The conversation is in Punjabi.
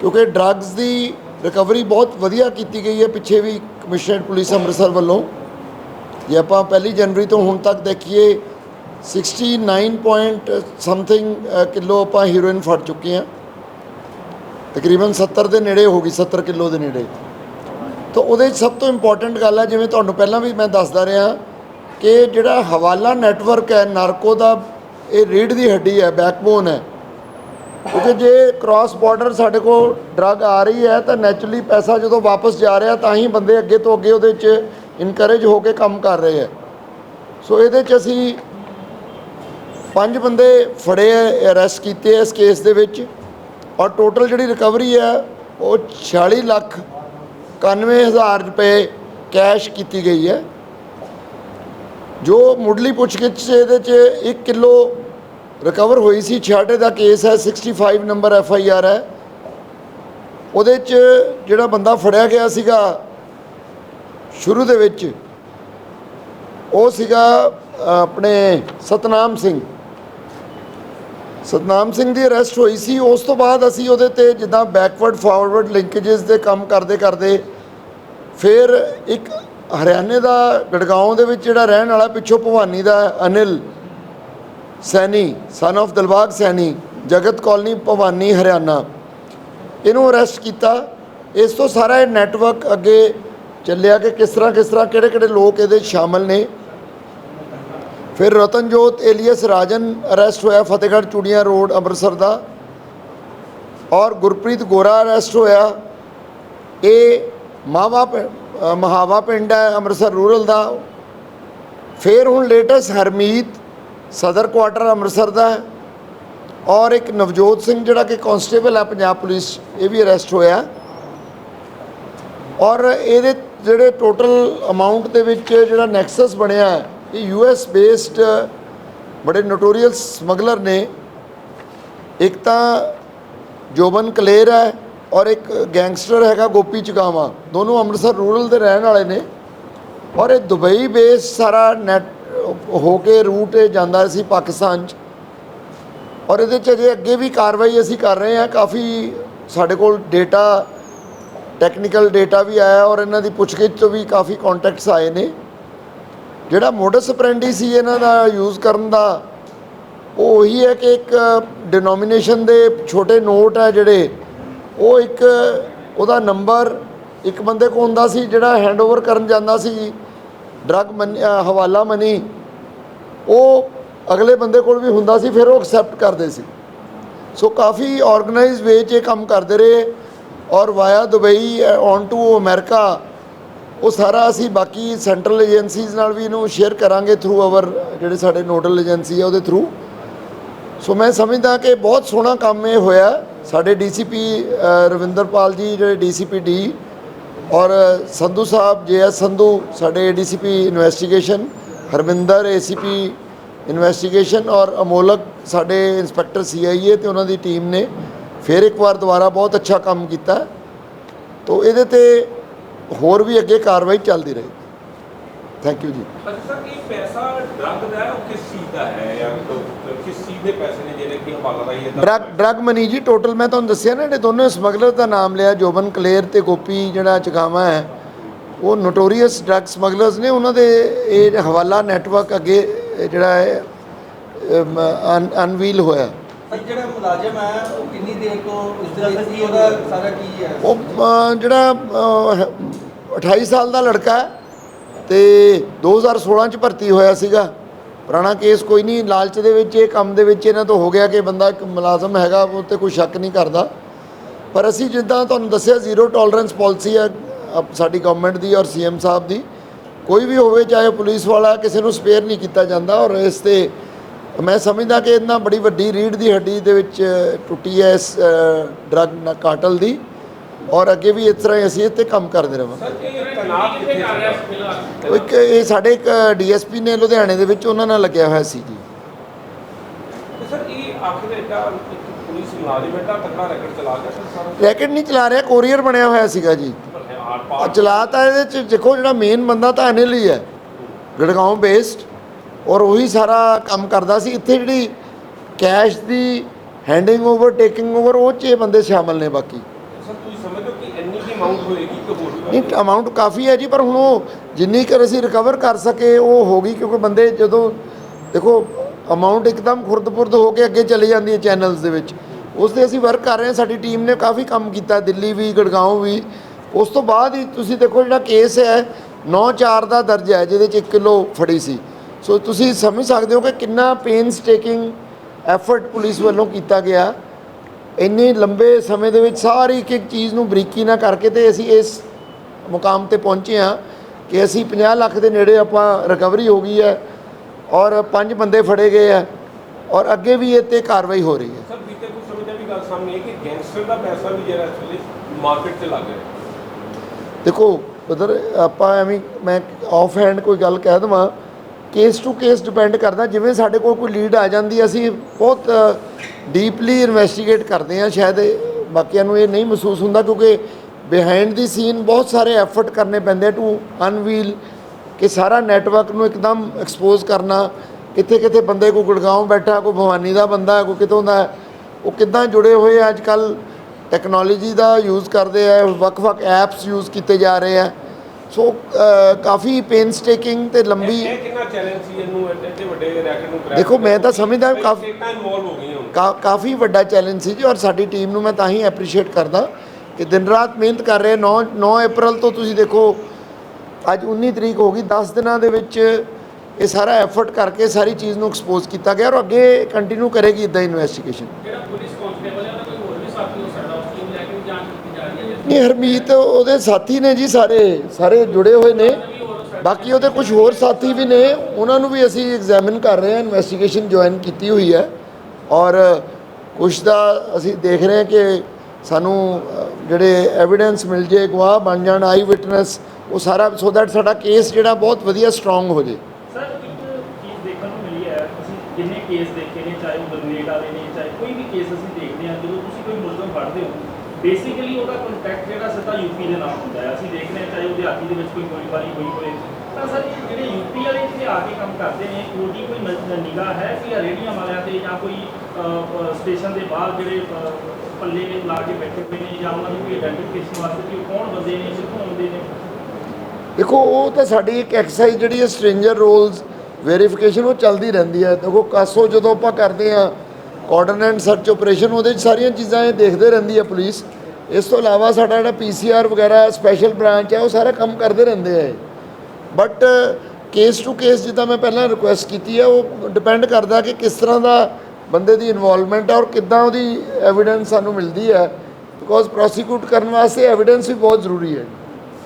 ਕਿਉਂਕਿ ਡਰੱਗਸ ਦੀ ਰਿਕਵਰੀ ਬਹੁਤ ਵਧੀਆ ਕੀਤੀ ਗਈ ਹੈ ਪਿੱਛੇ ਵੀ ਕਮਿਸ਼ਨਰਡ ਪੁਲਿਸ ਅੰਮ੍ਰਿਤਸਰ ਵੱਲੋਂ। ਜੇ ਆਪਾਂ ਪਹਿਲੀ ਜਨਵਰੀ ਤੋਂ ਹੁਣ ਤੱਕ ਦੇਖੀਏ 69 ਪੁਆਇੰਟ ਸਮਥਿੰਗ ਕਿਲੋ ਆਪਾਂ ਹੀਰੋਇਨ ਫੜ ਚੁੱਕੇ ਹਾਂ। ਤਕਰੀਬਨ 70 ਦੇ ਨੇੜੇ ਹੋ ਗਈ 70 ਕਿਲੋ ਦੇ ਨੇੜੇ। ਤਾਂ ਉਹਦੇ 'ਚ ਸਭ ਤੋਂ ਇੰਪੋਰਟੈਂਟ ਗੱਲ ਹੈ, ਜਿਵੇਂ ਤੁਹਾਨੂੰ ਪਹਿਲਾਂ ਵੀ ਮੈਂ ਦੱਸਦਾ ਰਿਹਾ ਕਿ ਜਿਹੜਾ ਹਵਾਲਾ ਨੈਟਵਰਕ ਹੈ, ਨਾਰਕੋ ਦਾ, ਇਹ ਰੀੜ ਦੀ ਹੱਡੀ ਹੈ ਬੈਕਬੋਨ ਹੈ। ਕਿਉਂਕਿ ਜੇ ਕ੍ਰਾਸ ਬਾਰਡਰ ਸਾਡੇ ਕੋਲ ਡਰੱਗ ਆ ਰਹੀ ਹੈ, ਤਾਂ ਨੈਚੁਰਲੀ ਪੈਸਾ ਜਦੋਂ ਵਾਪਸ ਜਾ ਰਿਹਾ, ਤਾਂ ਹੀ ਬੰਦੇ ਅੱਗੇ ਤੋਂ ਅੱਗੇ ਉਹਦੇ 'ਚ ਇਨਕਰੇਜ ਹੋ ਕੇ ਕੰਮ ਕਰ ਰਹੇ ਹੈ। ਸੋ ਇਹਦੇ 'ਚ ਅਸੀਂ ਪੰਜ ਬੰਦੇ ਫੜੇ ਹੈ ਅਰੈਸਟ ਕੀਤੇ ਹੈ ਇਸ ਕੇਸ ਦੇ ਵਿੱਚ ਔਰ ਟੋਟਲ ਜਿਹੜੀ ਰਿਕਵਰੀ ਹੈ, ਉਹ 46 ਲੱਖ 91000 ਰੁਪਏ ਕੈਸ਼ ਕੀਤੀ ਗਈ ਹੈ। ਜੋ ਮੁੱਢਲੀ ਪੁੱਛਗਿੱਛ 'ਚ ਇਹਦੇ 'ਚ 1 ਕਿਲੋ ਰਿਕਵਰ ਹੋਈ ਸੀ ਛਾਟੇ ਦਾ ਕੇਸ ਹੈ 65 ਨੰਬਰ ਐਫ ਆਈ ਆਰ ਹੈ। ਉਹਦੇ 'ਚ ਜਿਹੜਾ ਬੰਦਾ ਫੜਿਆ ਗਿਆ ਸੀਗਾ, ਸ਼ੁਰੂ ਦੇ ਵਿੱਚ, ਉਹ ਸੀਗਾ ਆਪਣੇ ਸਤਨਾਮ ਸਿੰਘ। ਸਤਨਾਮ ਸਿੰਘ ਦੀ ਅਰੈਸਟ ਹੋਈ ਸੀ। ਉਸ ਤੋਂ ਬਾਅਦ ਅਸੀਂ ਉਹਦੇ ਤੇ ਜਿੱਦਾਂ ਬੈਕਵਰਡ ਫਾਰਵਰਡ ਲਿੰਕੇजेस ਦੇ ਕੰਮ ਕਰਦੇ ਕਰਦੇ, ਫਿਰ ਇੱਕ ਹਰਿਆਣੇ ਦਾ ਗੜਗਾਉਂ ਦੇ ਵਿੱਚ ਜਿਹੜਾ ਰਹਿਣ ਵਾਲਾ ਪਿੱਛੋਂ ਭਵਾਨੀ ਦਾ ਅਨਿਲ ਸੈਣੀ ਸਨ of ਦਿਲਬਾਗ ਸੈਣੀ, ਜਗਤ ਕਾਲਨੀ ਭਵਾਨੀ ਹਰਿਆਣਾ। ਇਹਨੂੰ ਅਰੈਸਟ ਕੀਤਾ। ਇਸ ਤੋਂ ਸਾਰਾ ਇਹ ਨੈਟਵਰਕ ਅੱਗੇ ਚੱਲਿਆ ਕਿ ਕਿਸ ਤਰ੍ਹਾਂ ਕਿਸ ਤਰ੍ਹਾਂ ਕਿਹੜੇ ਕਿਹੜੇ ਲੋਕ ਇਹਦੇ 'ਚ ਸ਼ਾਮਲ ਨੇ। ਫਿਰ ਰਤਨਜੋਤ ਏਲੀਅਸ ਰਾਜਨ ਅਰੈਸਟ ਹੋਇਆ ਫਤਿਹਗੜ੍ਹ ਚੂੜੀਆਂ ਰੋਡ, ਅੰਮ੍ਰਿਤਸਰ ਦਾ। ਔਰ ਗੁਰਪ੍ਰੀਤ ਗੋਰਾ ਅਰੈਸਟ ਹੋਇਆ। ਇਹ ਮਾਵਾ ਪਿੰ- ਮਹਾਵਾ ਪਿੰਡ ਹੈ ਅੰਮ੍ਰਿਤਸਰ ਰੂਰਲ ਦਾ। ਫਿਰ ਹੁਣ ਲੇਟੈਸਟ ਹਰਮੀਤ ਸਦਰ ਕੁਆਟਰ ਅੰਮ੍ਰਿਤਸਰ ਦਾ ਔਰ ਇੱਕ ਨਵਜੋਤ ਸਿੰਘ ਜਿਹੜਾ ਕਿ ਕਾਂਸਟੇਬਲ ਹੈ, ਪੰਜਾਬ ਪੁਲਿਸ, ਇਹ ਵੀ ਅਰੈਸਟ ਹੋਇਆ। ਔਰ ਇਹਦੇ ਜਿਹੜੇ ਟੋਟਲ ਅਮਾਉਂਟ ਦੇ ਵਿੱਚ ਜਿਹੜਾ ਨੈਕਸਸ ਬਣਿਆ ਇਹ ਯੂ ਐਸ ਬੇਸਡ ਬੜੇ ਨੋਟੋਰੀਅਸ ਸਮਗਲਰ ਨੇ। ਇੱਕ ਤਾਂ ਜੋਬਨ ਕਲੇਰ ਹੈ ਔਰ ਇੱਕ ਗੈਂਗਸਟਰ ਹੈਗਾ ਗੋਪੀ ਚਕਾਵਾ। ਦੋਨੋਂ ਅੰਮ੍ਰਿਤਸਰ ਰੂਰਲ ਦੇ ਰਹਿਣ ਵਾਲੇ ਨੇ। ਔਰ ਇਹ ਦੁਬਈ ਬੇਸ ਸਾਰਾ ਨੈਟ ਹੋ ਕੇ ਰੂਟ ਇਹ ਜਾਂਦਾ ਸੀ ਪਾਕਿਸਤਾਨ 'ਚ। ਔਰ ਇਹਦੇ 'ਚ ਅਜੇ ਅੱਗੇ ਵੀ ਕਾਰਵਾਈ ਅਸੀਂ ਕਰ ਰਹੇ ਹਾਂ। ਕਾਫੀ ਸਾਡੇ ਕੋਲ ਡੇਟਾ ਟੈਕਨੀਕਲ ਡੇਟਾ ਵੀ ਆਇਆ ਔਰ ਇਹਨਾਂ ਦੀ ਪੁੱਛਗਿੱਛ ਤੋਂ ਵੀ ਕਾਫੀ ਕੰਟੈਕਟਸ ਆਏ ਨੇ। ਜਿਹੜਾ ਮੋਡਸ ਅਪਰੈਂਡੀ ਸੀ ਇਹਨਾਂ ਦਾ ਯੂਜ਼ ਕਰਨ ਦਾ, ਉਹ ਉਹੀ ਹੈ ਕਿ ਇੱਕ ਡਿਨੋਮੀਨੇਸ਼ਨ ਦੇ ਛੋਟੇ ਨੋਟ ਹੈ ਜਿਹੜੇ, ਉਹ ਇੱਕ ਉਹਦਾ ਨੰਬਰ ਇੱਕ ਬੰਦੇ ਕੋਲ ਹੁੰਦਾ ਸੀ ਜਿਹੜਾ ਹੈਂਡਓਵਰ ਕਰਨ ਜਾਂਦਾ ਸੀ। ਡਰਗ ਮਨੀ ਹਵਾਲਾ ਮਨੀ ਉਹ ਅਗਲੇ ਬੰਦੇ ਕੋਲ ਵੀ ਹੁੰਦਾ ਸੀ, ਫਿਰ ਉਹ ਐਕਸੈਪਟ ਕਰਦੇ ਸੀ। ਸੋ ਕਾਫੀ ਆਰਗੇਨਾਈਜ਼ ਵੇ 'ਚ ਇਹ ਕੰਮ ਕਰਦੇ ਰਹੇ ਔਰ via Dubai on to America, ਉਹ ਸਾਰਾ ਅਸੀਂ ਬਾਕੀ ਸੈਂਟਰਲ ਏਜੰਸੀਜ਼ ਨਾਲ ਵੀ ਇਹਨੂੰ ਸ਼ੇਅਰ ਕਰਾਂਗੇ ਥਰੂ ਆਵਰ ਜਿਹੜੇ ਸਾਡੇ ਨੋਡਲ ਏਜੰਸੀ ਹੈ ਉਹਦੇ ਥਰੂ ਸੋ ਮੈਂ ਸਮਝਦਾ ਕਿ ਬਹੁਤ ਸੋਹਣਾ ਕੰਮ ਇਹ ਹੋਇਆ। ਸਾਡੇ ਡੀਸੀਪੀ ਰਵਿੰਦਰਪਾਲ ਜੀ, ਜਿਹੜੇ ਡੀਸੀਪੀ ਡੀ ਔਰ ਸੰਧੂ ਸਾਹਿਬ ਜੇਐਸ ਸੰਧੂ, ਸਾਡੇ ADCP investigation Harvinder ACP investigation ਔਰ ਅਮੋਲਕ ਸਾਡੇ ਇੰਸਪੈਕਟਰ ਸੀਆਈਏ ਤੇ ਉਹਨਾਂ ਦੀ ਟੀਮ ਨੇ ਫਿਰ ਇੱਕ ਵਾਰ ਦੁਬਾਰਾ ਬਹੁਤ ਅੱਛਾ ਕੰਮ ਕੀਤਾ। ਤੋ ਇਹਦੇ ਤੇ ਹੋਰ ਵੀ ਅੱਗੇ ਕਾਰਵਾਈ ਚੱਲਦੀ ਰਹੇ ਥੈਂਕ ਯੂ ਜੀ। ਅੱਛਾ ਇਹ ਪੈਸਾ ਡਰੱਗ ਦਾ ਹੈ ਉਹ ਕਿਸ ਚੀਜ਼ ਦਾ ਹੈ ਜਾਂ ਕਿਸ ਚੀਜ਼ ਦੇ ਪੈਸੇ ਨੇ ਜਿਹੜੇ ਕਿ ਹਵਾਲਾ ਰਾਹੀਂ ਇਹਦਾ ਡਰਗ ਡਰਗ ਮਨੀ ਜੀ ਟੋਟਲ ਮੈਂ ਤੁਹਾਨੂੰ ਦੱਸਿਆ ਨਾ ਜਿਹੜੇ ਦੋਨੋਂ ਸਮਗਲਰ ਦਾ ਨਾਮ ਲਿਆ ਜੋਬਨ ਕਲੇਰ ਤੇ ਗੋਪੀ ਜਿਹੜਾ ਚਗਾਵਾ ਹੈ। ਉਹ ਨੋਟੋਰੀਅਸ ਡਰਗ ਸਮਗਲਰਸ ਨੇ ਉਹਨਾਂ ਦੇ ਇਹ ਹਵਾਲਾ ਨੈਟਵਰਕ ਅੱਗੇ ਜਿਹੜਾ ਹੈ ਅਨਵੀਲ ਹੋਇਆ। ਜਿਹੜਾ ਮੁਲਾਜ਼ਮ ਹੈ ਉਹ ਕਿੰਨੀ ਦੇਰ ਤੋਂ ਉਸ ਦੇ ਵਿੱਚ ਕੀ ਉਹਦਾ ਸਾਰਾ ਕੀ ਹੈ? ਉਹ ਅ, ਜਿਹੜਾ ਅ, 28 ਸਾਲ ਦਾ ਲੜਕਾ ਹੈ ਤੇ 2016 ਚ ਭਰਤੀ ਹੋਇਆ ਸੀਗਾ। ਪੁਰਾਣਾ ਕੇਸ ਕੋਈ ਨਹੀਂ ਲਾਲਚ ਦੇ ਵਿੱਚ ਇਹ ਕੰਮ ਦੇ ਵਿੱਚ ਇਹਨਾਂ ਤੋਂ ਹੋ ਗਿਆ ਕਿ ਬੰਦਾ ਇੱਕ ਮੁਲਾਜ਼ਮ ਹੈਗਾ ਉਹ ਤੇ ਕੋਈ ਸ਼ੱਕ ਨਹੀਂ ਕਰਦਾ। ਪਰ ਅਸੀਂ ਜਿੱਦਾਂ ਤੁਹਾਨੂੰ ਦੱਸਿਆ ਜ਼ੀਰੋ ਟੋਲਰੈਂਸ ਪਾਲਿਸੀ ਹੈ ਸਾਡੀ ਗਵਰਨਮੈਂਟ ਦੀ ਔਰ ਸੀਐਮ ਸਾਹਿਬ ਦੀ ਕੋਈ ਵੀ ਹੋਵੇ ਚਾਹੇ ਪੁਲਿਸ ਵਾਲਾ ਕਿਸੇ ਨੂੰ ਸਪੇਅਰ ਨਹੀਂ ਕੀਤਾ ਜਾਂਦਾ ਔਰ ਇਸ ਤੇ ਮੈਂ ਸਮਝਦਾ ਕਿ ਇਹਨਾਂ ਬੜੀ ਵੱਡੀ ਰੀੜ ਦੀ ਹੱਡੀ ਦੇ ਵਿੱਚ ਟੁੱਟੀ ਹੈ ਇਸ ਡਰਗ ਕਾਟਲ ਦੀ ਔਰ ਅੱਗੇ ਵੀ ਇਸ ਤਰ੍ਹਾਂ ਹੀ ਅਸੀਂ ਇੱਥੇ ਕੰਮ ਕਰਦੇ ਉਹ ਇੱਕ ਇਹ ਸਾਡੇ ਇੱਕ ਡੀਐਸਪੀ ਨੇ ਲੁਧਿਆਣੇ ਦੇ ਵਿੱਚ ਉਹਨਾਂ ਨਾਲ ਲੱਗਿਆ ਹੋਇਆ ਸੀ ਜੀ। ਸਰ ਇਹ ਆਖਿਰ ਇੱਕ ਪੁਲਿਸ ਮੁਲਾਜ਼ਮ ਐਡਾ ਤਕੜਾ ਰੈਕਟ ਚਲਾ ਗਿਆ ਸਰ ਸਾਰਾ? ਰੈਕਟ ਨਹੀਂ ਚਲਾ ਰਿਹਾ ਕੋਰੀਅਰ ਬਣਿਆ ਹੋਇਆ ਸੀਗਾ ਜੀ। ਆਰ ਆ ਪਾਰ ਚਲਾ ਤਾਂ ਇਹਦੇ ਚ ਦੇਖੋ ਜਿਹੜਾ ਮੇਨ ਬੰਦਾ ਤਾਂ ਅਨਿਲ ਹੀ ਹੈ। ਗੜਗਾਉਂ ਬੇਸਡ ਔਰ ਉਹੀ ਸਾਰਾ ਕੰਮ ਕਰਦਾ ਸੀ। ਇੱਥੇ ਜਿਹੜੀ ਕੈਸ਼ ਦੀ ਹੈਂਡਿੰਗ ਓਵਰ ਟੇਕਿੰਗ ਓਵਰ ਉਹ 'ਚ ਇਹ ਬੰਦੇ ਸ਼ਾਮਲ ਨੇ ਬਾਕੀ। ਅਮਾਉਂਟ ਹੋਏਗੀ ਕਿ ਹੋਰ ਵੀ ਨਹੀਂ ਅਮਾਉਂਟ ਕਾਫੀ ਹੈ ਜੀ ਪਰ ਹੁਣ ਉਹ ਜਿੰਨੀ ਕਰ ਅਸੀਂ ਰਿਕਵਰ ਕਰ ਸਕੇ ਉਹ ਹੋ ਗਈ। ਕਿਉਂਕਿ ਬੰਦੇ ਜਦੋਂ ਦੇਖੋ ਅਮਾਉਂਟ ਇੱਕਦਮ ਖੁਰਦ-ਪੁਰਦ ਹੋ ਕੇ ਅੱਗੇ ਚਲੇ ਜਾਂਦੀ ਹੈ ਚੈਨਲਸ ਦੇ ਵਿੱਚ। ਉਸ ਤੇ ਅਸੀਂ ਵਰਕ ਕਰ ਰਹੇ ਹਾਂ। ਸਾਡੀ ਟੀਮ ਨੇ ਕਾਫੀ ਕੰਮ ਕੀਤਾ। ਦਿੱਲੀ ਵੀ ਗੜਗਾਉਂ ਵੀ। ਉਸ ਤੋਂ ਬਾਅਦ ਹੀ ਤੁਸੀਂ ਦੇਖੋ ਜਿਹੜਾ ਕੇਸ ਹੈ 9-4 ਦਾ ਦਰਜ ਹੈ, ਜਿਹਦੇ ਚ 1 ਕਿਲੋ ਫੜੀ ਸੀ। ਸੋ ਤੁਸੀਂ ਸਮਝ ਸਕਦੇ ਹੋ ਕਿ ਕਿੰਨਾ ਪੇਨਸ ਟੇਕਿੰਗ ਐਫਰਟ ਪੁਲਿਸ ਵੱਲੋਂ ਕੀਤਾ ਗਿਆ। ਇੰਨੇ ਲੰਬੇ ਸਮੇਂ ਦੇ ਵਿੱਚ ਸਾਰੀ ਇੱਕ ਇੱਕ ਚੀਜ਼ ਨੂੰ ਬਰੀਕੀ ਨਾਲ ਕਰਕੇ ਤੇ ਅਸੀਂ ਇਸ ਮੁਕਾਮ ਤੇ ਪਹੁੰਚੇ ਹਾਂ ਕਿ ਅਸੀਂ 50 ਲੱਖ ਦੇ ਨੇੜੇ ਆਪਾਂ ਰਿਕਵਰੀ ਹੋ ਗਈ ਹੈ ਔਰ ਪੰਜ ਬੰਦੇ ਫੜੇ ਗਏ ਆ ਔਰ ਅੱਗੇ ਵੀ ਇਹ ਤੇ ਕਾਰਵਾਈ ਹੋ ਰਹੀ ਹੈ। ਸਰ, ਬੀਤੇ ਕੁਝ ਸਮੇਂ ਤੋਂ ਵੀ ਗੱਲ ਸਾਹਮਣੇ ਹੈ ਕਿ ਗੈਂਗਸਟਰ ਦਾ ਪੈਸਾ ਵੀ ਜਿਹੜਾ ਮਾਰਕੀਟ 'ਚ ਲੱਗ ਰਿਹਾ ਹੈ। ਦੇਖੋ ਉਧਰ ਆਪਾਂ ਐਵੇਂ ਮੈਂ ਆਫ ਹੈਂਡ ਕੋਈ ਗੱਲ ਕਹਿ ਦਵਾਂ ਕੇਸ ਟੂ ਕੇਸ ਡਿਪੈਂਡ ਕਰਦਾ ਜਿਵੇਂ ਸਾਡੇ ਕੋਲ ਕੋਈ ਲੀਡ ਆ ਜਾਂਦੀ ਅਸੀਂ ਬਹੁਤ ਡੀਪਲੀ ਇਨਵੈਸਟੀਗੇਟ ਕਰਦੇ ਹਾਂ ਸ਼ਾਇਦ ਬਾਕੀਆਂ ਨੂੰ ਇਹ ਨਹੀਂ ਮਹਿਸੂਸ ਹੁੰਦਾ ਕਿਉਂਕਿ ਬਿਹਾਈਂਡ ਦੀ ਸੀਨ ਬਹੁਤ ਸਾਰੇ ਐਫਰਟ ਕਰਨੇ ਪੈਂਦੇ ਟੂ ਅਨਵੀਲ ਕਿ ਸਾਰਾ ਨੈਟਵਰਕ ਨੂੰ ਇੱਕਦਮ ਐਕਸਪੋਜ਼ ਕਰਨਾ ਕਿੱਥੇ ਕਿੱਥੇ ਬੰਦੇ ਕੋਈ ਗੁੜਗਾਉਂ ਬੈਠਾ ਕੋਈ ਭਵਾਨੀ ਦਾ ਬੰਦਾ ਹੈ, ਕੋਈ ਕਿਤੋਂ ਦਾ ਉਹ ਕਿੱਦਾਂ ਜੁੜੇ ਹੋਏ ਆ ਅੱਜ ਕੱਲ੍ਹ ਟੈਕਨੋਲੋਜੀ ਦਾ ਯੂਜ਼ ਕਰਦੇ ਆ ਵੱਖ-ਵੱਖ ਐਪਸ ਯੂਜ਼ ਕੀਤੇ ਜਾ ਰਹੇ ਆ। ਸੋ ਕਾਫੀ ਪੇਨਸਟੇਕਿੰਗ ਤੇ ਲੰਬੀ ਇਹ ਕਿੰਨਾ ਚੈਲੰਜ ਸੀ ਇਹਨੂੰ? ਐਡੇ ਵੱਡੇ ਰੈਕਟ ਨੂੰ crack ਦੇਖੋ, ਮੈਂ ਤਾਂ ਸਮਝਦਾ ਕਾਫੀ- ਇਨਵੋਲਵ ਹੋ ਗਈਆਂ ਕਾਫੀ ਵੱਡਾ ਚੈਲੰਜ ਸੀ ਜੀ ਔਰ ਸਾਡੀ ਟੀਮ ਨੂੰ ਮੈਂ ਤਾਂ ਹੀ ਐਪਰੀਸ਼ੀਏਟ ਕਰਦਾ ਕਿ ਦਿਨ ਰਾਤ ਮਿਹਨਤ ਕਰ ਰਹੇ 9 9 ਅਪ੍ਰੈਲ ਤੋਂ ਤੁਸੀਂ ਦੇਖੋ ਅੱਜ 19 ਤਰੀਕ ਹੋ ਗਈ। 10 ਦਿਨਾਂ ਦੇ ਵਿੱਚ ਇਹ ਸਾਰਾ ਐਫਰਟ ਕਰਕੇ ਸਾਰੀ ਚੀਜ਼ ਨੂੰ ਐਕਸਪੋਜ਼ ਕੀਤਾ ਗਿਆ ਔਰ ਅੱਗੇ ਕੰਟੀਨਿਊ ਕਰੇਗੀ ਇਦਾਂ ਇਨਵੈਸਟੀਗੇਸ਼ਨ ਜਿਹੜਾ ਪੁਲਿਸ ਕਾਂਸਟੇਬਲ ਹੈ ਉਹਦਾ ਕੋਈ ਹੋਰ ਵੀ ਸਾਥੀ ਹੋ ਸਕਦਾ ਉਸ ਟੀਮ ਲੈ ਕੇ ਵੀ ਜਾਂਚ ਕੀਤੀ ਜਾ ਰਹੀ ਹੈ ਨਹੀਂ ਹਰਮੀਤ, ਉਹਦੇ ਸਾਥੀ ਨੇ ਜੀ ਸਾਰੇ ਸਾਰੇ ਜੁੜੇ ਹੋਏ ਨੇ। ਬਾਕੀ ਉਹਦੇ ਕੁਝ ਹੋਰ ਸਾਥੀ ਵੀ ਨੇ, ਉਹਨਾਂ ਨੂੰ ਵੀ ਅਸੀਂ ਐਗਜ਼ਾਮਿਨ ਕਰ ਰਹੇ ਹਾਂ ਇਨਵੈਸਟੀਗੇਸ਼ਨ ਜੁਆਇਨ ਕੀਤੀ ਹੋਈ ਹੈ। ਔਰ ਕੁਝ ਦਾ ਅਸੀਂ ਦੇਖ ਰਹੇ ਹਾਂ ਕਿ ਸਾਨੂੰ ਜਿਹੜੇ ਐਵੀਡੈਂਸ ਮਿਲ ਜੇ, ਗਵਾਹ ਬਣ ਜਾਣ ਆਈ ਵਿਟਨੈਸ ਉਹ ਸਾਰਾ ਸੋ ਦੈਟ ਸਾਡਾ ਕੇਸ ਜਿਹੜਾ ਬਹੁਤ ਵਧੀਆ ਸਟਰੋਂਗ ਹੋ ਜੇ। ਸਰ, ਇੱਕ ਚੀਜ਼ ਦੇਖਣ ਨੂੰ ਮਿਲੀ ਹੈ ਅਸੀਂ ਜਿੰਨੇ ਕੇਸ ਦੇਖੇ ਨੇ, ਚਾਹੇ ਉਹ ਗ੍ਰਨੇਡ ਵਾਲੇ ਨੇ, ਚਾਹੇ ਕੋਈ ਵੀ ਕੇਸ ਅਸੀਂ ਦੇਖਦੇ ਹਾਂ ਜਦੋਂ ਤੁਸੀਂ ਕੋਈ ਮੁਲਜ਼ਮ ਫੜਦੇ ਹੋ ਬੇਸਿਕਲੀ ਉਹਦਾ ਕੰਟੈਕਟ ਜਿਹੜਾ ਸਿੱਧਾ ਯੂਪੀ ਦੇ ਨਾਲ ਹੁੰਦਾ ਹੈ। ਅਸੀਂ ਦੇਖਦੇ ਹਾਂ ਚਾਹੇ ਉਹਦੇ ਹਾਥੀ ਦੇ ਵਿੱਚ ਕੋਈ ਗੋਲੀਬਾਰੀ ਹੋਈ ਹੋਏ ਤਾਂ ਸਰ ਜਿਹੜੇ ਯੂਪੀ ਵਾਲੇ ਇੱਥੇ ਆ ਕੇ ਕੰਮ ਕਰਦੇ ਨੇ ਉਹਦੀ ਕੋਈ ਨਿਗਾਹ ਹੈ ਕਿ ਇਹ ਵਾਲਿਆਂ ਤੇ ਜਾਂ ਕੋਈ ਸਟੇਸ਼ਨ ਦੇ ਬਾਹਰ ਜਿਹੜੇ ਅ, ਪੱਲੇ ਲਾ ਕੇ ਬੈਠੇ ਹੋਏ ਨੇ ਜਾਂ ਉਹਨਾਂ ਦੀ ਕੋਈ ਆਇਡੈਂਟੀਫਿਕੇਸ਼ਨ ਵਾਸਤੇ ਕਿ ਕੌਣ ਬੰਦੇ ਨੇ ਕਿੱਥੋਂ ਆਉਂਦੇ ਨੇ? ਦੇਖੋ ਉਹ ਤਾਂ ਸਾਡੀ ਇੱਕ ਐਕਸਰਸਾਈਜ਼ ਜਿਹੜੀ ਹੈ ਸਟ੍ਰੇਂਜਰ ਰੋਲਸ ਵੈਰੀਫਿਕੇਸ਼ਨ ਉਹ ਚੱਲਦੀ ਰਹਿੰਦੀ ਹੈ। ਦੇਖੋ ਕਾਸੋ ਜਦੋਂ ਆਪਾਂ ਕਰਦੇ ਆ ਕੋਆਰਡੀਨੇਟ ਸਰਚ ਆਪਰੇਸ਼ਨ ਉਹਦੇ 'ਚ ਸਾਰੀਆਂ ਚੀਜ਼ਾਂ ਇਹ ਦੇਖਦੇ ਰਹਿੰਦੀ ਹੈ ਪੁਲਿਸ। ਇਸ ਤੋਂ ਇਲਾਵਾ ਸਾਡਾ ਜਿਹੜਾ ਪੀਸੀਆਰ ਵਗੈਰਾ ਸਪੈਸ਼ਲ ਬ੍ਰਾਂਚ ਹੈ ਉਹ ਸਾਰਾ ਕੰਮ ਕਰਦੇ ਰਹਿੰਦੇ ਆ ਬਟ ਕੇਸ ਟੂ ਕੇਸ ਜਿੱਦਾਂ ਮੈਂ ਪਹਿਲਾਂ ਰਿਕੁਐਸਟ ਕੀਤੀ ਹੈ ਉਹ ਡਿਪੈਂਡ ਕਰਦਾ ਕਿ ਕਿਸ ਤਰ੍ਹਾਂ ਦਾ ਬੰਦੇ ਦੀ ਇਨਵੋਲਵਮੈਂਟ ਹੈ ਔਰ ਕਿੱਦਾਂ ਉਹਦੀ ਐਵੀਡੈਂਸ ਸਾਨੂੰ ਮਿਲਦੀ ਹੈ ਬਿਕੋਜ਼ ਪ੍ਰੋਸੀਕਿਊਟ ਕਰਨ ਵਾਸਤੇ ਐਵੀਡੈਂਸ ਵੀ ਬਹੁਤ ਜ਼ਰੂਰੀ ਹੈ।